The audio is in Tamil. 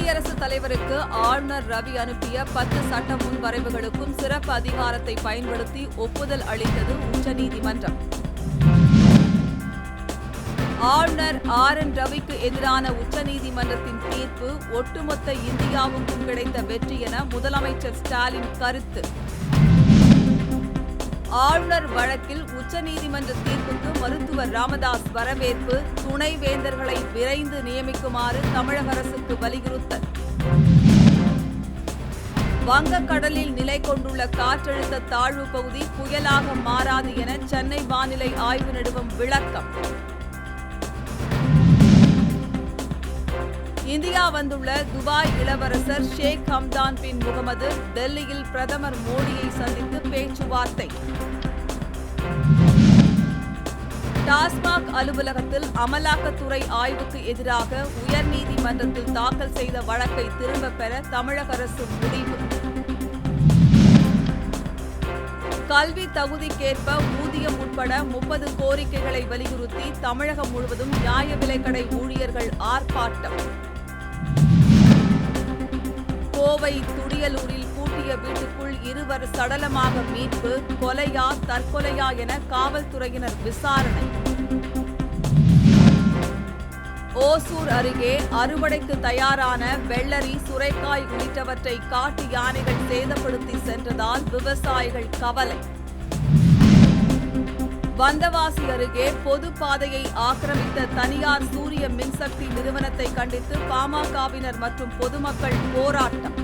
தலைவருக்கு ஆளுநர் ரவி அனுப்பிய பத்து சட்ட முன்வரைவுகளுக்கும் சிறப்பு அதிகாரத்தை பயன்படுத்தி ஒப்புதல் அளித்தது உச்சநீதிமன்றம். ஆளுநர் ஆர் என் ரவிக்கு எதிரான உச்சநீதிமன்றத்தின் தீர்ப்பு ஒட்டுமொத்த இந்தியாவுக்கும் கிடைத்த வெற்றி என முதலமைச்சர் ஸ்டாலின் கருத்து. ஆளுநர் வழக்கில் உச்சநீதிமன்ற தீர்ப்புக்கு மருத்துவர் ராமதாஸ் வரவேற்பு துணைவேந்தர்களை விரைந்து நியமிக்குமாறு தமிழக அரசுக்கு வலியுறுத்தல். வங்கக்கடலில் நிலை கொண்டுள்ள காற்றழுத்த தாழ்வு பகுதி புயலாக மாறாது என சென்னை வானிலை ஆய்வு நிறுவனம் விளக்கம். இந்தியா வந்துள்ள துபாய் இளவரசர் ஷேக் ஹம்தான் பின் முகமது டெல்லியில் பிரதமர் மோடியை சந்தித்து பேச்சுவார்த்தை. டாஸ்மாக் அலுவலகத்தில் அமலாக்கத்துறை ஆய்வுக்கு எதிராக உயர்நீதிமன்றத்தில் தாக்கல் செய்த வழக்கை திரும்பப் பெற தமிழக அரசு முடிவு. கல்வி தகுதிக்கேற்ப ஊதியம் உட்பட முப்பது கோரிக்கைகளை வலியுறுத்தி தமிழகம் முழுவதும் நியாய விலைக்கடை ஊழியர்கள் ஆர்ப்பாட்டம். கோவை துடியலூரில் பூட்டிய வீட்டுக்குள் இருவர் சடலமாக மீட்பு கொலையா தற்கொலையா என காவல்துறையினர் விசாரணை. ஓசூர் அருகே அறுவடைக்கு தயாரான வெள்ளரி சுரைக்காய் உள்ளிட்டவற்றை காட்டு யானைகள் சேதப்படுத்தி சென்றதால் விவசாயிகள் கவலை. வந்தவாசி அருகே பொது பாதையை ஆக்கிரமித்த தனியார் சூரிய மின்சக்தி நிறுவனத்தை கண்டித்து பாமகவினர் மற்றும் பொதுமக்கள் போராட்டம்.